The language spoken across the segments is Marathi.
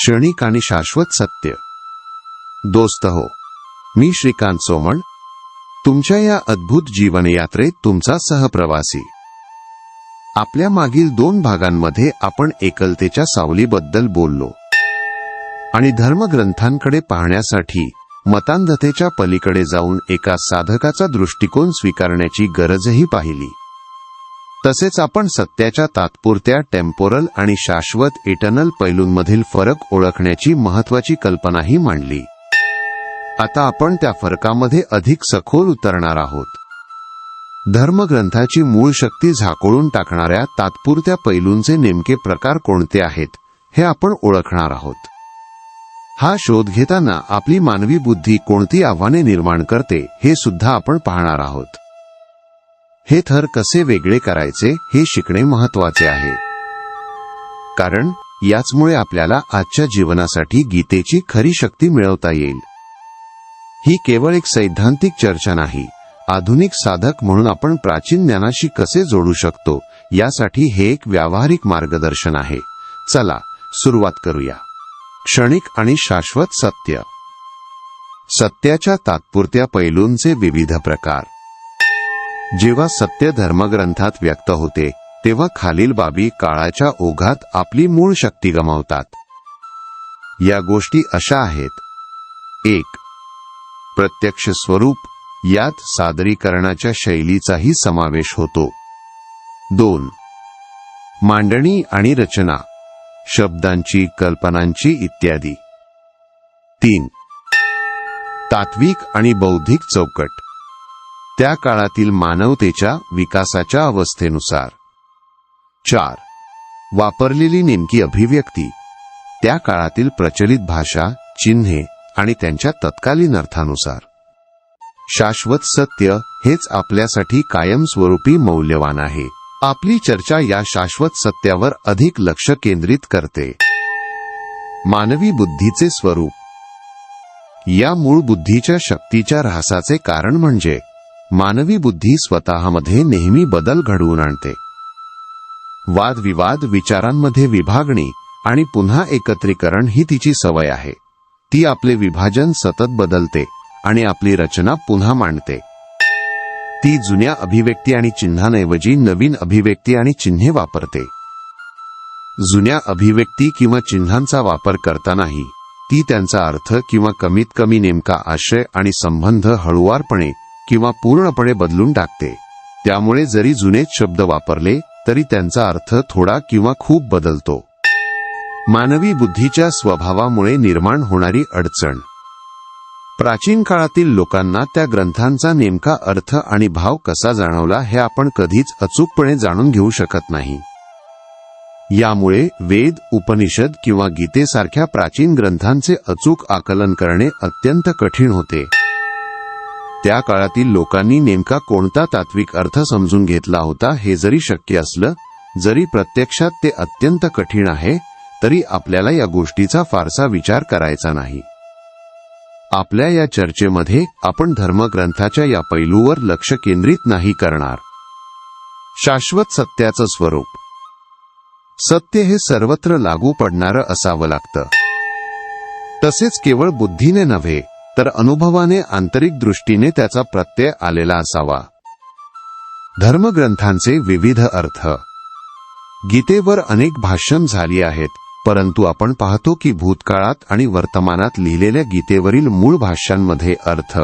क्षणिक आणि शाश्वत सत्य. दोस्त हो मी श्रीकांत सोमण. तुमच्या या अद्भुत जीवनयात्रेत तुमचा सहप्रवासी. आपल्या मागील दोन भागांमध्ये आपण एकलतेच्या सावलीबद्दल बोललो. आणि धर्मग्रंथांकडे पाहण्यासाठी मतांधतेच्या पलीकडे जाऊन एका साधकाचा दृष्टिकोन स्वीकारण्याची गरजही पाहिली. तसेच आपण सत्याच्या तात्पुरत्या टेम्पोरल आणि शाश्वत इटर्नल पैलूंमधील फरक ओळखण्याची महत्वाची कल्पनाही मांडली. आता आपण त्या फरकामध्ये अधिक सखोल उतरणार आहोत. धर्मग्रंथाची मूळ शक्ती झाकोळून टाकणाऱ्या तात्पुरत्या पैलूंचे नेमके प्रकार कोणते आहेत हे आपण ओळखणार आहोत. हा शोध घेताना आपली मानवी बुद्धी कोणती आव्हाने निर्माण करते हे सुद्धा आपण पाहणार आहोत. हे थर कसे वेगळे करायचे हे शिकणे महत्त्वाचे आहे. कारण याचमुळे आपल्याला आजच्या जीवनासाठी गीतेची खरी शक्ती मिळवता येईल. ही केवळ एक सैद्धांतिक चर्चा नाही आधुनिक साधक म्हणून आपण प्राचीन ज्ञानाशी कसे जोडू शकतो यासाठी हे एक व्यावहारिक मार्गदर्शन आहे. चला सुरुवात करूया. क्षणिक आणि शाश्वत सत्य. सत्याच्या तात्पुरत्या पैलूंचे विविध प्रकार. जेव्हा सत्य धर्मग्रंथात व्यक्त होते तेव्हा खालील बाबी काळाच्या ओघात आपली मूळ शक्ती गमावतात. या गोष्टी अशा आहेत. एक प्रत्यक्ष स्वरूप यात सादरीकरणाच्या शैलीचाही समावेश होतो. दोन मांडणी आणि रचना शब्दांची कल्पनांची इत्यादी. तीन तात्विक आणि बौद्धिक चौकट. त्या काळातील मानवतेच्या विकासाच्या अवस्थेनुसार. चार. वापरलेली नेमकी अभिव्यक्ती. त्या काळातील प्रचलित भाषा चिन्हे आणि त्यांच्या तत्कालीन अर्थानुसार. शाश्वत सत्य हेच आपल्यासाठी कायमस्वरूपी मौल्यवान आहे. आपली चर्चा या शाश्वत सत्यावर अधिक लक्ष केंद्रित करते. मानवी बुद्धीचे स्वरूप. या मूळ बुद्धीच्या शक्तीच्या ऱ्हासाचे कारण म्हणजे मानवी बुद्धी स्वतःमध्ये नेहमी बदल घडवून आणते. वादविवाद विचारांमध्ये विभागणी आणि पुन्हा एकत्रीकरण ही तिची सवय आहे. ती आपले विभाजन सतत बदलते आणि आपली रचना पुन्हा मांडते. ती जुन्या अभिव्यक्ती आणि चिन्हांऐवजी नवीन अभिव्यक्ती आणि चिन्हे वापरते. जुन्या अभिव्यक्ती किंवा चिन्हांचा वापर करतानाही ती त्यांचा अर्थ किंवा कमीत कमी नेमका आशय आणि संबंध हळुवारपणे किंवा पूर्णपणे बदलून टाकते. त्यामुळे जरी जुनेच शब्द वापरले तरी त्यांचा अर्थ थोडा किंवा खूप बदलतो. मानवी बुद्धीच्या स्वभावामुळे निर्माण होणारी अडचण. प्राचीन काळातील लोकांना त्या ग्रंथांचा नेमका अर्थ आणि भाव कसा जाणवला हे आपण कधीच अचूकपणे जाणून घेऊ शकत नाही. यामुळे वेद उपनिषद किंवा गीतेसारख्या प्राचीन ग्रंथांचे अचूक आकलन करणे अत्यंत कठीण होते. त्या काळातील लोकांनी नेमका कोणता तात्विक अर्थ समजून घेतला होता हे जरी शक्य असलं जरी प्रत्यक्षात ते अत्यंत कठीण आहे तरी आपल्याला या गोष्टीचा फारसा विचार करायचा नाही. आपल्या या चर्चेमध्ये आपण धर्मग्रंथाच्या या पैलूवर लक्ष केंद्रित नाही करणार. शाश्वत सत्याचं स्वरूप. सत्य हे सर्वत्र लागू पडणारं असावं लागतं. तसेच केवळ बुद्धीने नव्हे तर अनुभवाने आंतरिक दृष्टीने त्याचा प्रत्यय आलेला असावा. धर्मग्रंथांचे विविध अर्थ. गीतेवर अनेक भाष्यं झाली आहेत परंतु आपण पाहतो की भूतकाळात आणि वर्तमानात लिहिलेल्या गीतेवरील मूळ भाष्यांमध्ये अर्थ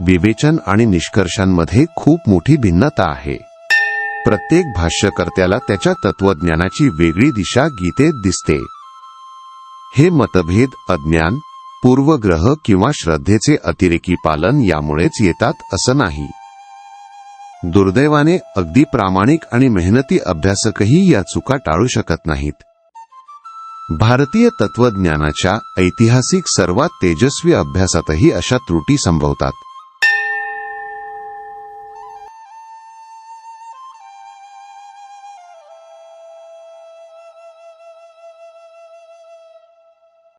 विवेचन आणि निष्कर्षांमध्ये खूप मोठी भिन्नता आहे. प्रत्येक भाष्यकर्त्याला त्याच्या तत्वज्ञानाची वेगळी दिशा गीतेत दिसते. हे मतभेद अज्ञान पूर्वग्रह किंवा श्रद्धेचे अतिरेकी पालन यामुळेच येतात असं नाही. दुर्दैवाने अगदी प्रामाणिक आणि मेहनती अभ्यासकही या चुका टाळू शकत नाहीत. भारतीय तत्वज्ञानाच्या ऐतिहासिक सर्वात तेजस्वी अभ्यासातही अशा त्रुटी संभवतात.